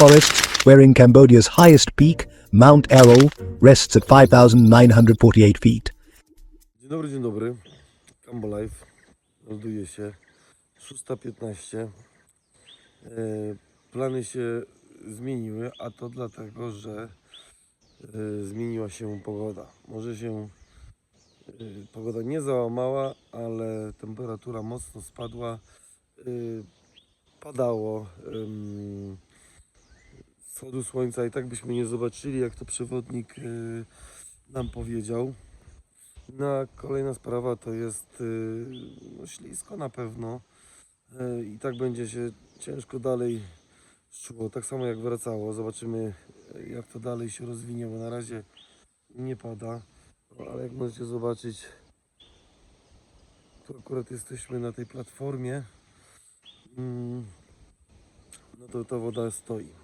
forest, wherein Cambodia's highest peak, Mount Errol, rests at 5,948 feet. Dzień dobry, dzień dobry. Cambo Life. Melduje się. 6.15. E, Plany się zmieniły, a to dlatego, że e, zmieniła się pogoda. Może się e, pogoda nie załamała, ale temperatura mocno spadła. E, Padało. em, Wschodu słońca i tak byśmy nie zobaczyli, jak to przewodnik e, nam powiedział. No, kolejna sprawa to jest y, no, ślisko na pewno Y, i tak będzie się ciężko dalej szło, tak samo jak wracało. Zobaczymy jak to dalej się rozwinie, bo na razie nie pada, ale jak możecie zobaczyć to akurat jesteśmy na tej platformie Mm, no to ta woda stoi.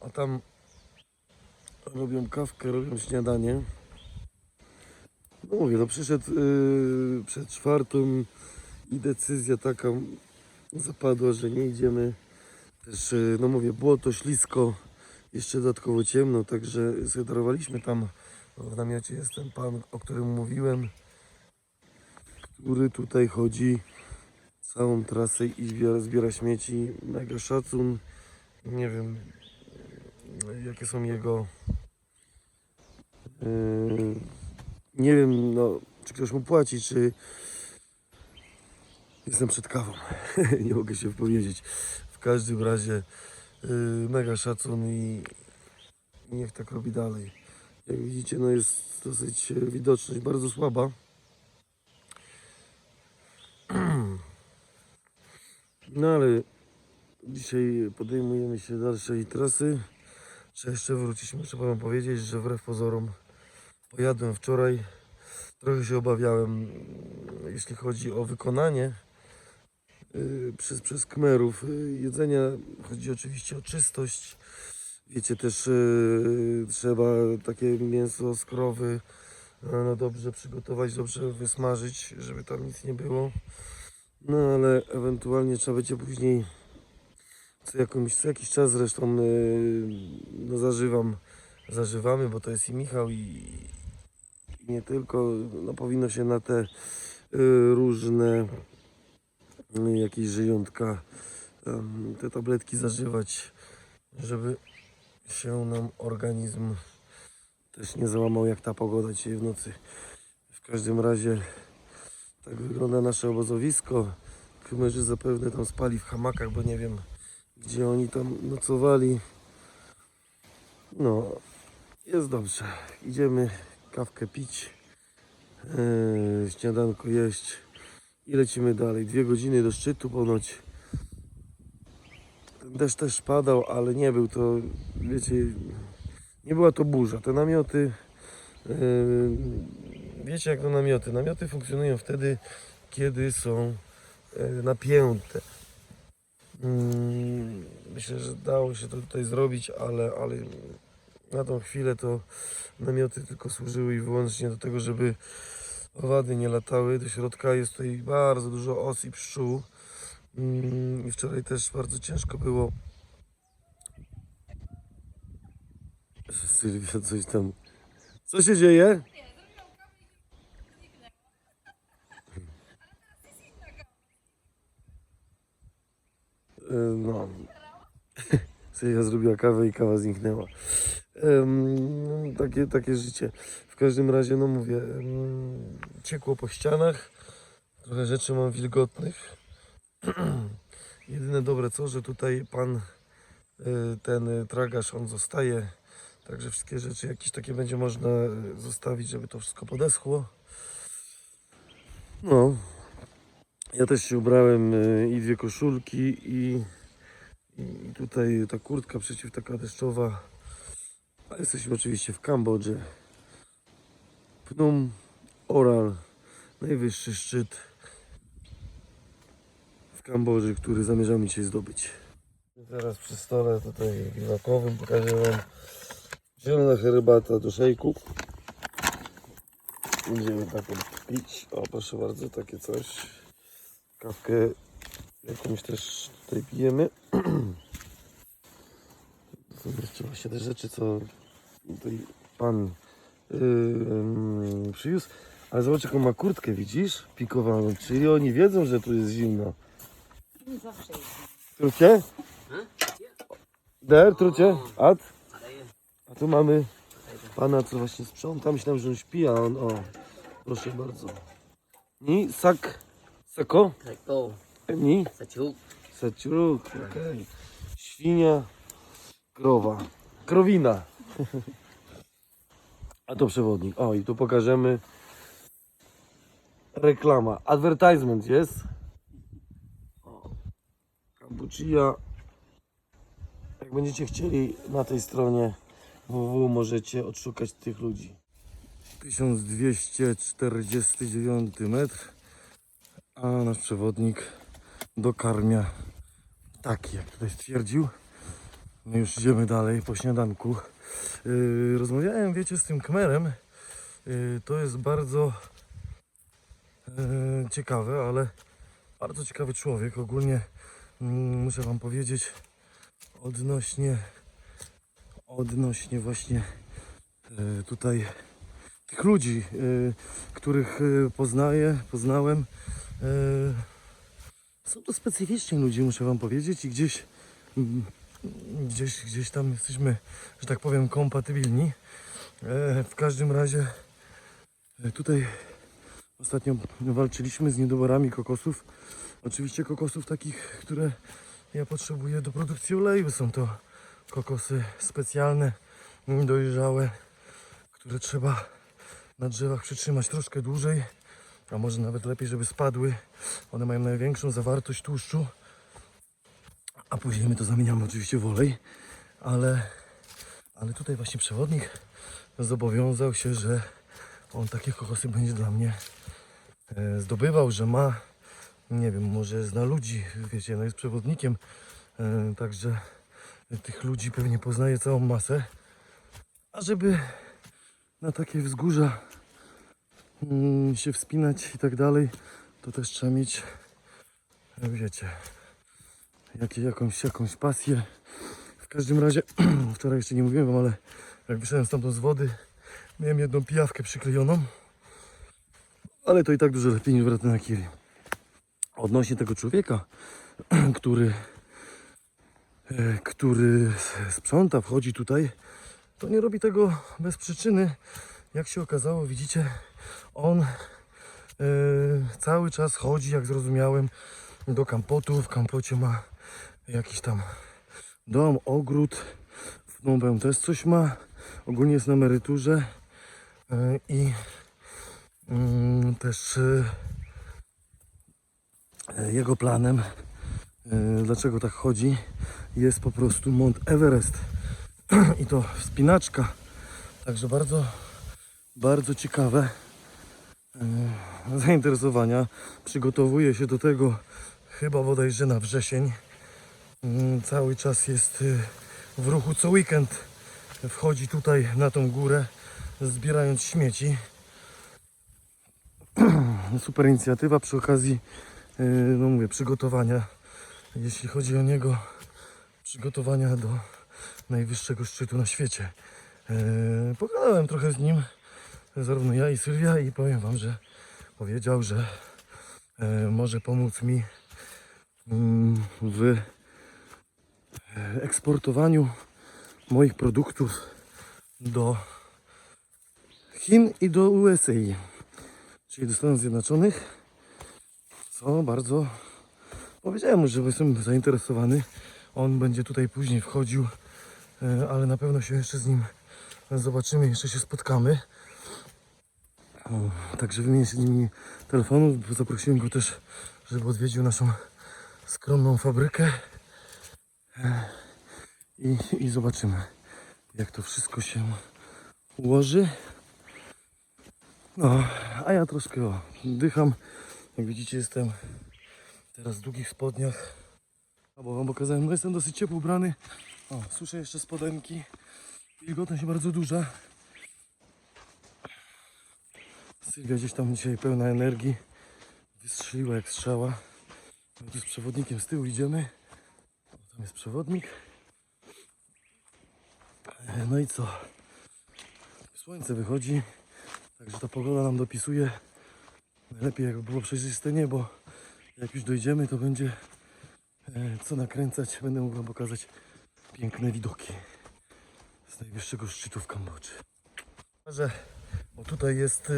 A tam robią kawkę, robią śniadanie. No mówię, no przyszedł yy, przed czwartą i decyzja taka zapadła, że nie idziemy. Też, yy, no mówię, było to ślisko, jeszcze dodatkowo ciemno, także zhydrowaliśmy tam. W namiocie jest ten pan, o którym mówiłem, który tutaj chodzi całą trasę i zbiera, zbiera śmieci. Mega szacun. Nie wiem, jakie są jego yy, nie wiem, no, czy ktoś mu płaci, czy jestem przed kawą. nie mogę się wypowiedzieć. W każdym razie yy, mega szacun i, i niech tak robi dalej. Jak widzicie, no jest dosyć widoczność bardzo słaba. No ale dzisiaj podejmujemy się dalszej trasy. Trzeba jeszcze wrócić. Muszę wam powiedzieć, że wbrew pozorom Pojadłem wczoraj. Trochę się obawiałem, jeśli chodzi o wykonanie yy, przez, przez kmerów yy, jedzenia. Chodzi oczywiście o czystość. Wiecie, też yy, trzeba takie mięso z krowy no, no dobrze przygotować, dobrze wysmażyć, żeby tam nic nie było. No ale ewentualnie trzeba będzie później co, co jakiś czas zresztą yy, no, zażywam zażywamy, bo to jest i Michał i, i nie tylko, no powinno się na te y, różne y, jakieś żyjątka te tabletki zażywać, żeby się nam organizm też nie załamał jak ta pogoda dzisiaj w nocy. W każdym razie tak wygląda nasze obozowisko. Kmerzy zapewne tam spali w hamakach, bo nie wiem gdzie oni tam nocowali. No, jest dobrze. Idziemy kawkę pić, yy, śniadanko jeść i lecimy dalej. Dwie godziny do szczytu ponoć. Ten deszcz też padał, ale nie był to, wiecie, nie była to burza. Te namioty, yy, wiecie jak to namioty? Namioty funkcjonują wtedy, kiedy są yy, napięte. Mm, Myślę, że dało się to tutaj zrobić, ale, ale na tą chwilę to namioty tylko służyły i wyłącznie do tego, żeby owady nie latały. Do środka jest tutaj bardzo dużo os i pszczół. Mm, I wczoraj też bardzo ciężko było. Sylwia, coś tam. Co się dzieje? No. Sylwia zrobiła kawę i kawa zniknęła. Takie, takie życie. W każdym razie, no mówię, ciekło po ścianach. Trochę rzeczy mam wilgotnych. Jedyne dobre co, że tutaj pan y, ten y, tragarz, on zostaje. Także wszystkie rzeczy jakieś takie będzie można y, zostawić, żeby to wszystko podeschło. No. Ja też się ubrałem y, i dwie koszulki i, i tutaj ta kurtka przeciw taka deszczowa. A jesteśmy oczywiście w Kambodży. Phnom Oral, najwyższy szczyt w Kambodży, który zamierzamy dzisiaj zdobyć. Teraz przy stole tutaj biwakowym pokażę Wam zielona herbata do szejków. Będziemy taką pić. O, proszę bardzo, takie coś. Kawkę jakąś też tutaj pijemy. właśnie te rzeczy, co tutaj pan yy, yy, przywiózł. Ale zobacz, jaką ma kurtkę, widzisz? Pikowaną. Czyli oni wiedzą, że tu jest zimno. Nie zawsze jest. Trucie? Der, trucie? Ad? A tu mamy pana, co właśnie sprząta. Myślałem, że on śpi, a on, o, proszę bardzo. Ni, sak, sako, Sako, ni, Saciuk, saciuruk, okej. Świnia, krowa, krowina. A to przewodnik. O, i tu pokażemy reklama. Advertisement jest. O, Kampuchia. Jak będziecie chcieli na tej stronie www możecie odszukać tych ludzi. 1249 metr, a nasz przewodnik dokarmia taki, jak tutaj stwierdził. My już idziemy dalej po śniadanku. Yy, rozmawiałem, wiecie, z tym kmerem. Yy, to jest bardzo yy, ciekawe, ale bardzo ciekawy człowiek. Ogólnie mm, muszę Wam powiedzieć odnośnie odnośnie właśnie tutaj tych ludzi, yy, których yy, poznaję, poznałem. Yy, są to specyficzni ludzie, muszę Wam powiedzieć, i gdzieś, mm, gdzieś, gdzieś tam jesteśmy, że tak powiem, kompatybilni. E, w każdym razie e, tutaj ostatnio walczyliśmy z niedoborami kokosów. Oczywiście kokosów takich, które ja potrzebuję do produkcji oleju. Są to kokosy specjalne, dojrzałe, które trzeba na drzewach przytrzymać troszkę dłużej, a może nawet lepiej, żeby spadły. One mają największą zawartość tłuszczu, a później my to zamieniamy oczywiście w olej, ale, ale tutaj właśnie przewodnik zobowiązał się, że on takie kokosy będzie dla mnie e, zdobywał, że ma, nie wiem, może zna ludzi, wiecie, no jest przewodnikiem, e, także tych ludzi pewnie poznaje całą masę, a żeby na takie wzgórza mm, się wspinać i tak dalej, to też trzeba mieć, wiecie, jakąś, jakąś pasję. W każdym razie, wczoraj jeszcze nie mówiłem wam, ale jak wyszedłem stamtąd z wody, miałem jedną pijawkę przyklejoną, ale to i tak dużo lepiej niż wracam na kiri. Odnośnie tego człowieka, który, e, który sprząta, wchodzi tutaj, to nie robi tego bez przyczyny. Jak się okazało, widzicie, on e, cały czas chodzi, jak zrozumiałem, do kampotu. W kampocie ma jakiś tam dom, ogród. W Nowym też coś ma. Ogólnie jest na emeryturze. E, I mm, też e, jego planem, e, dlaczego tak chodzi, jest po prostu Mont Everest. I to wspinaczka. Także bardzo, bardzo ciekawe e, zainteresowania. Przygotowuje się do tego chyba bodajże na wrzesień. Mm, Cały czas jest y, w ruchu co weekend. Wchodzi tutaj na tą górę, zbierając śmieci. Super inicjatywa przy okazji, no mówię, przygotowania, jeśli chodzi o niego, przygotowania do najwyższego szczytu na świecie. E, Pogadałem trochę z nim, zarówno ja i Sylwia i powiem Wam, że powiedział, że e, może pomóc mi mm, w e, eksportowaniu moich produktów do Chin i do USA, czyli do Stanów Zjednoczonych. Co bardzo powiedziałem mu, że jestem zainteresowany. On będzie tutaj później wchodził, ale na pewno się jeszcze z nim zobaczymy, jeszcze się spotkamy. Także wymienię się z nimi telefonu. Zaprosiłem go też, żeby odwiedził naszą skromną fabrykę. E, I, I zobaczymy, jak to wszystko się ułoży. No, a ja troszkę o, dycham. Jak widzicie, jestem teraz w długich spodniach. Albo wam pokazałem, no jestem dosyć ciepło ubrany. O, suszę jeszcze spodenki. Wilgotność bardzo duża. Sylwia gdzieś tam dzisiaj pełna energii. Wystrzeliła jak strzała. My tu z przewodnikiem z tyłu idziemy. Tam jest przewodnik. E, No i co? Słońce wychodzi, także ta pogoda nam dopisuje. Najlepiej jakby było przejrzyste niebo. Jak już dojdziemy, to będzie e, co nakręcać. Będę mógł wam pokazać piękne widoki z najwyższego szczytu w Kambodży. Że, bo tutaj jest y,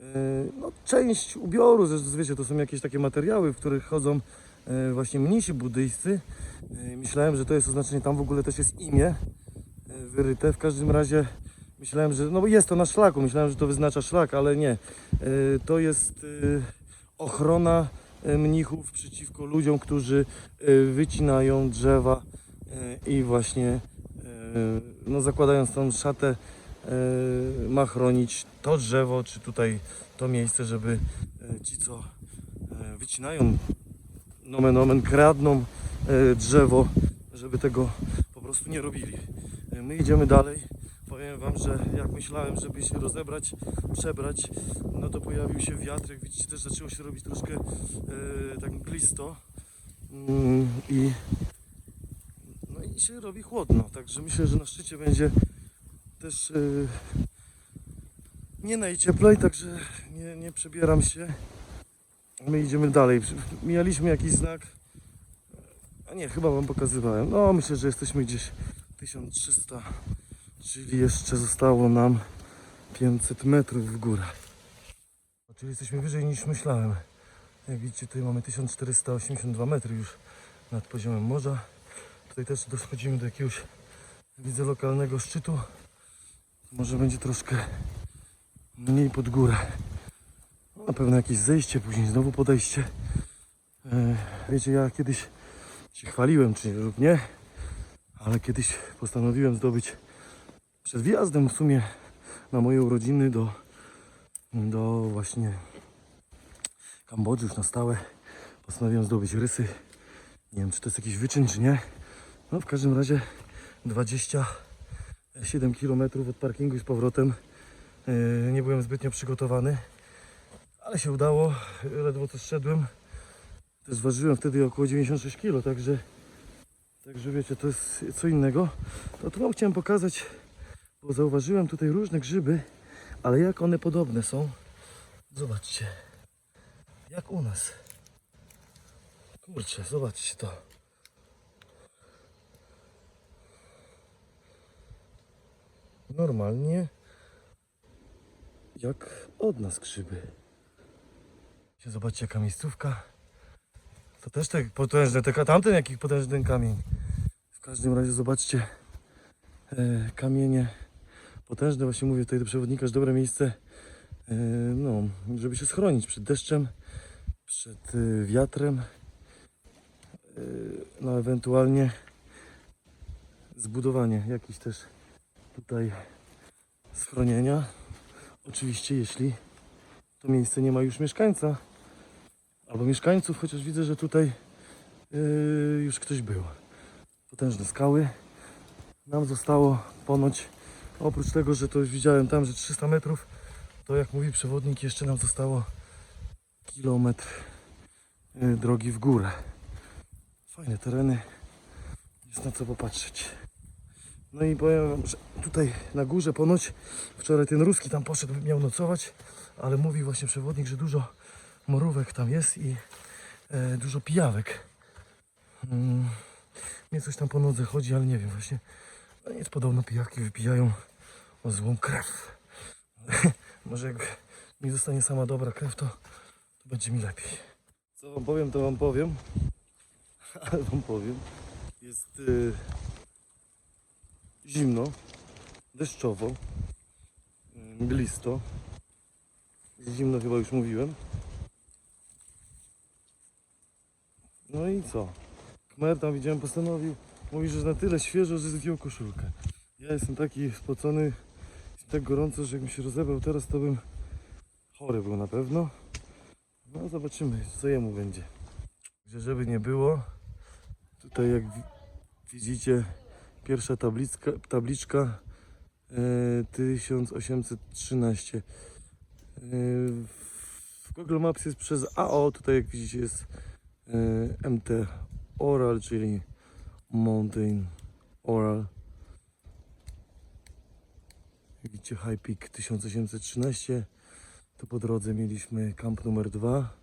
y, no, część ubioru, zresztą wiecie, to są jakieś takie materiały, w których chodzą y, właśnie mnisi buddyjscy. Y, myślałem, że to jest oznaczenie, tam w ogóle też jest imię y, wyryte. W każdym razie myślałem, że, no jest to na szlaku, myślałem, że to wyznacza szlak, ale nie. Y, to jest y, ochrona y, mnichów przeciwko ludziom, którzy y, wycinają drzewa i właśnie y, no, zakładając tą szatę y, ma chronić to drzewo, czy tutaj to miejsce, żeby ci, co wycinają nomen omen, kradną drzewo, żeby tego po prostu nie robili. My idziemy dalej. Powiem Wam, że jak myślałem, żeby się rozebrać, przebrać, no to pojawił się wiatr. Jak widzicie, też zaczęło się robić troszkę tak mglisto. Mm, I i się robi chłodno, także myślę, że na szczycie będzie też yy, nie najcieplej, także nie, nie przebieram się. My idziemy dalej. Mijaliśmy jakiś znak. A nie, chyba wam pokazywałem. No myślę, że jesteśmy gdzieś 1300, czyli jeszcze zostało nam 500 metrów w górę. Czyli jesteśmy wyżej niż myślałem. Jak widzicie, tutaj mamy 1482 metry już nad poziomem morza. Tutaj też dochodzimy do jakiegoś, widzę, lokalnego szczytu. Może będzie troszkę mniej pod górę. Na pewno jakieś zejście, później znowu podejście. E, Wiecie, ja kiedyś się chwaliłem, czy lub nie, ale kiedyś postanowiłem zdobyć przed wjazdem w sumie na moje urodziny do, do właśnie Kambodży już na stałe. Postanowiłem zdobyć rysy. Nie wiem, czy to jest jakiś wyczyn, czy nie. No w każdym razie 27 km od parkingu i z powrotem. Yy, Nie byłem zbytnio przygotowany, ale się udało. Ledwo co zszedłem. Też ważyłem wtedy około 96 kg, także, także wiecie, to jest co innego. To tu wam chciałem pokazać, bo zauważyłem tutaj różne grzyby, ale jak one podobne są. Zobaczcie, jak u nas. Kurczę, zobaczcie to. Normalnie jak od nas grzyby. Zobaczcie jaka miejscówka. To też te potężne, te, tamten jaki potężny kamień. W każdym razie zobaczcie e, kamienie potężne. Właśnie mówię tutaj do przewodnika, że dobre miejsce e, no, żeby się schronić przed deszczem, przed e, wiatrem. E, no ewentualnie zbudowanie jakichś też tutaj schronienia. Oczywiście jeśli to miejsce nie ma już mieszkańca albo mieszkańców, chociaż widzę, że tutaj yy, już ktoś był. Potężne skały. Nam zostało ponoć, oprócz tego, że to już widziałem tam, że 300 metrów, to jak mówi przewodnik, jeszcze nam zostało kilometr yy, drogi w górę. Fajne tereny, jest na co popatrzeć. No i powiem wam, że tutaj na górze ponoć wczoraj ten ruski tam poszedł, miał nocować, ale mówi właśnie przewodnik, że dużo morówek tam jest i e, dużo pijawek. Mm, mnie coś tam po nodze chodzi, ale nie wiem właśnie. No nic, podobno pijawki wypijają o złą krew. Może jak mi zostanie sama dobra krew, to, to będzie mi lepiej. Co wam powiem, to wam powiem. Ale wam powiem. Jest... y, zimno, deszczowo, mglisto. Zimno chyba już mówiłem. No i co? Kmer tam widziałem postanowił, mówi, że na tyle świeżo, że zdjął koszulkę. Ja jestem taki spocony, jest tak gorąco, że jakbym się rozebrał teraz, to bym chory był na pewno. No zobaczymy, co jemu będzie. Że żeby nie było, tutaj jak wi- widzicie, Pierwsza tabliczka, tabliczka e, 1813. E, w Google Maps jest przez AO, tutaj jak widzicie jest e, MT Oral, czyli Mountain Oral. Widzicie High Peak 1813. Tu po drodze mieliśmy kamp numer 2.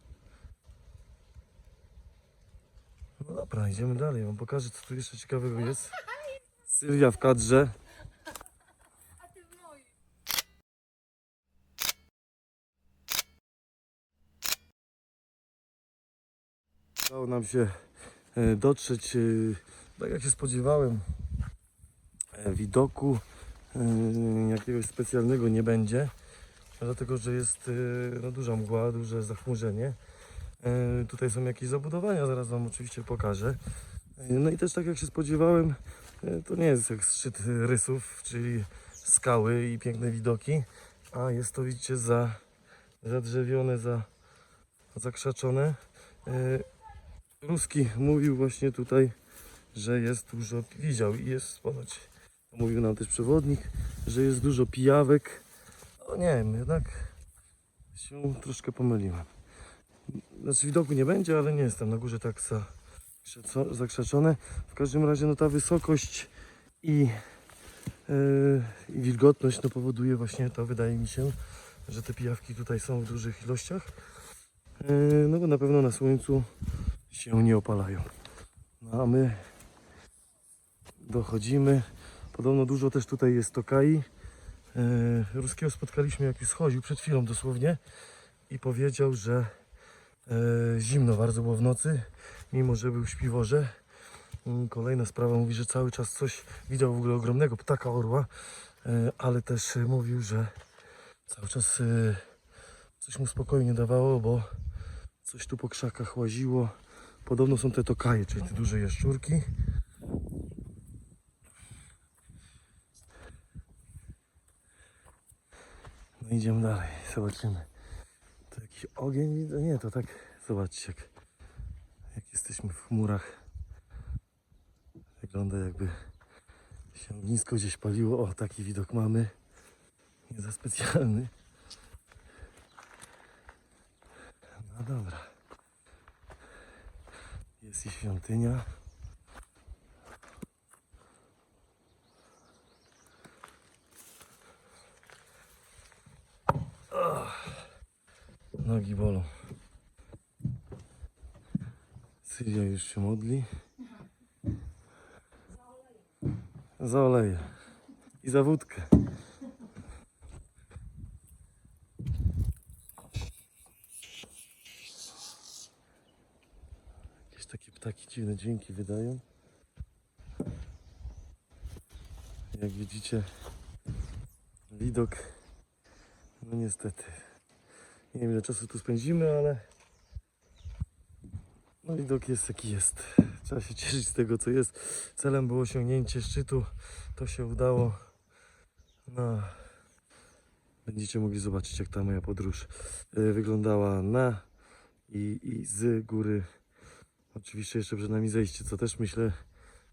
No dobra, idziemy dalej. Wam pokażę, co tu jeszcze ciekawego jest. Sylwia w kadrze. Udało nam się e, dotrzeć, e, tak jak się spodziewałem, e, widoku jakiegoś specjalnego nie będzie, dlatego że jest no, duża mgła, duże zachmurzenie. Tutaj są jakieś zabudowania, zaraz Wam oczywiście pokażę. No i też tak jak się spodziewałem, to nie jest jak szczyt rysów, czyli skały i piękne widoki, a jest to widzicie za, zadrzewione, za, zakrzaczone. E, Ruski mówił właśnie tutaj, że jest dużo, widział i jest ponoć, mówił nam też przewodnik, że jest dużo pijawek. No nie wiem, jednak się troszkę pomyliłem. Znaczy widoku nie będzie, ale nie jestem na górze tak za, krzeco- zakrzeczone. W każdym razie no ta wysokość i, yy, i wilgotność no powoduje właśnie to, wydaje mi się, że te pijawki tutaj są w dużych ilościach. Yy, no bo na pewno na słońcu się nie opalają. No a my dochodzimy. Podobno dużo też tutaj jest tokai. Yy, Ruskiego spotkaliśmy jak już schodził przed chwilą dosłownie i powiedział, że yy, zimno bardzo było w nocy, mimo że był w śpiworze. Yy, Kolejna sprawa mówi, że cały czas coś widział w ogóle ogromnego ptaka orła, yy, ale też yy, mówił, że cały czas yy, coś mu spokoju nie dawało, bo coś tu po krzakach łaziło. Podobno są te tokaje, czyli te duże jaszczurki. No idziemy dalej, zobaczymy. To jakiś ogień widzę? Nie, to tak, zobaczcie jak jesteśmy w chmurach. Wygląda jakby się ognisko gdzieś paliło. O, taki widok mamy. Nie za specjalny. No dobra. Jest i świątynia. Ach, Nogi bolą. Sylwia już się modli. Za oleje. I za wódkę. Jakieś takie ptaki dziwne dźwięki wydają. Jak widzicie, widok, no niestety, nie wiem ile czasu tu spędzimy, ale no widok jest jaki jest. Trzeba się cieszyć z tego, co jest. Celem było osiągnięcie szczytu, to się udało. No, będziecie mogli zobaczyć, jak ta moja podróż y, wyglądała na i, i z góry. Oczywiście jeszcze przed nami zejście, co też myślę,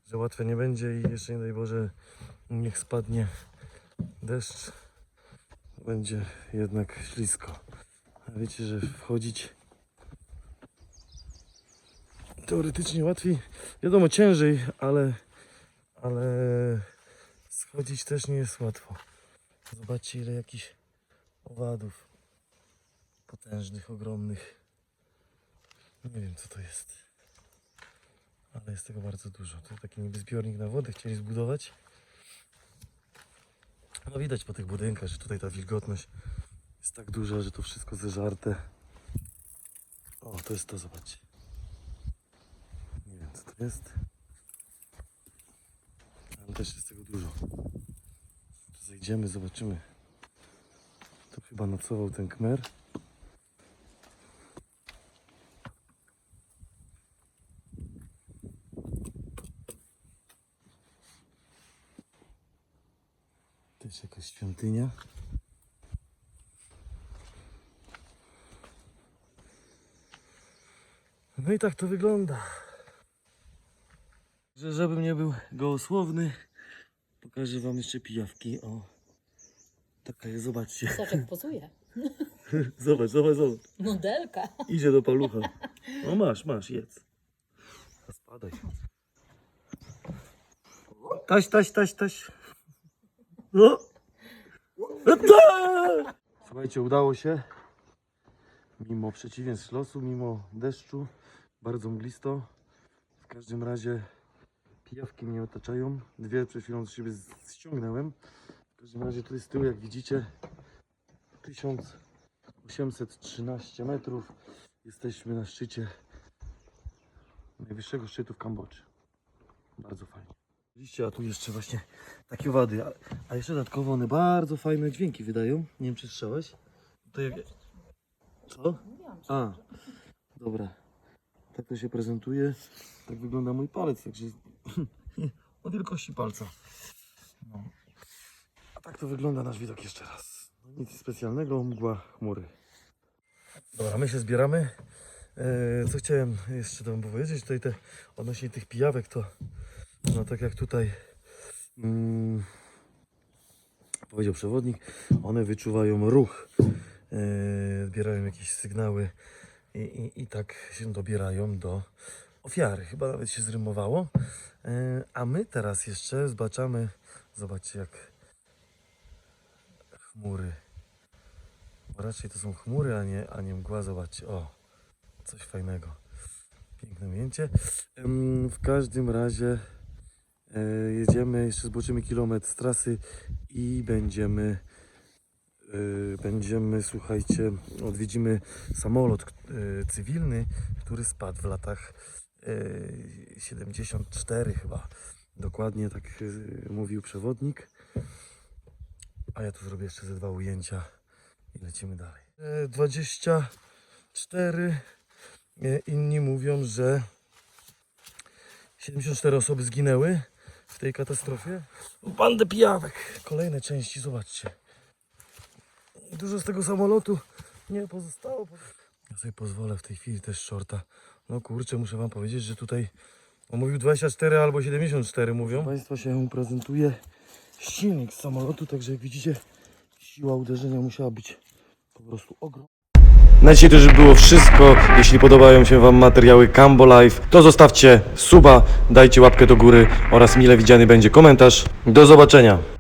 że łatwe nie będzie i jeszcze nie daj Boże niech spadnie deszcz. Będzie jednak ślisko. A wiecie, że wchodzić teoretycznie łatwiej, wiadomo ciężej, ale, ale schodzić też nie jest łatwo. Zobaczcie ile jakichś owadów potężnych, ogromnych. Nie wiem co to jest. Ale jest tego bardzo dużo. To taki niby zbiornik na wodę chcieli zbudować. No widać po tych budynkach, że tutaj ta wilgotność jest tak duża, że to wszystko zeżarte. O, to jest to, zobaczcie. Nie wiem co to jest. Ale też jest tego dużo. Tu zejdziemy, zobaczymy. To chyba nocował ten kmer. Też jakaś świątynia. No i tak to wygląda. Że żebym nie był gołosłowny, pokażę wam jeszcze pijawki. O, taka jest, zobaczcie. Soczek pozuje. Zobacz, zobacz, zobacz. Modelka. Idzie do palucha. No masz, masz, jedz. Spadaj. Taś, taś, taś, taś. No. Słuchajcie, udało się. Mimo przeciwieństw losu, mimo deszczu, bardzo mglisto. W każdym razie pijawki mnie otaczają. Dwie przed chwilą z siebie ściągnąłem. W każdym razie tutaj z tyłu, jak widzicie, 1813 metrów. Jesteśmy na szczycie najwyższego szczytu w Kambodży. Bardzo fajnie. Widzicie, a tu jeszcze właśnie takie wady. A, a jeszcze dodatkowo one bardzo fajne dźwięki wydają. Nie wiem, czy słyszałeś? Jak... Co? A, dobra. Tak to się prezentuje. Tak wygląda mój palec, także o wielkości palca. No. A tak to wygląda nasz widok jeszcze raz. No, nic specjalnego, mgła, chmury. Dobra, my się zbieramy. E, co chciałem jeszcze Wam powiedzieć, tutaj te, odnośnie tych pijawek, to no tak jak tutaj mm, powiedział przewodnik, one wyczuwają ruch, e, zbierają jakieś sygnały i, i, i tak się dobierają do ofiary. Chyba nawet się zrymowało. E, a my teraz jeszcze zobaczymy, zobaczcie jak chmury, bo raczej to są chmury, a nie, a nie mgła, zobaczcie, o, coś fajnego. Piękne ujęcie. W każdym razie e, jedziemy, jeszcze zobaczymy kilometr z trasy i będziemy e, będziemy, słuchajcie, odwiedzimy samolot cywilny, który spadł w latach 74 chyba. Dokładnie tak e, mówił przewodnik. A ja tu zrobię jeszcze ze dwa ujęcia i lecimy dalej. E, 24 e, inni mówią, że 74 osoby zginęły w tej katastrofie. Bandę pijawek. Kolejne części, zobaczcie. Dużo z tego samolotu nie pozostało. Ja sobie pozwolę w tej chwili też shorta. No kurczę, muszę wam powiedzieć, że tutaj on mówił 24 albo 74 mówią. Państwa się prezentuje silnik z samolotu, także jak widzicie siła uderzenia musiała być po prostu ogromna. Na dzisiaj to już było wszystko. Jeśli podobają się Wam materiały Cambo Life, to zostawcie suba, dajcie łapkę do góry oraz mile widziany będzie komentarz. Do zobaczenia.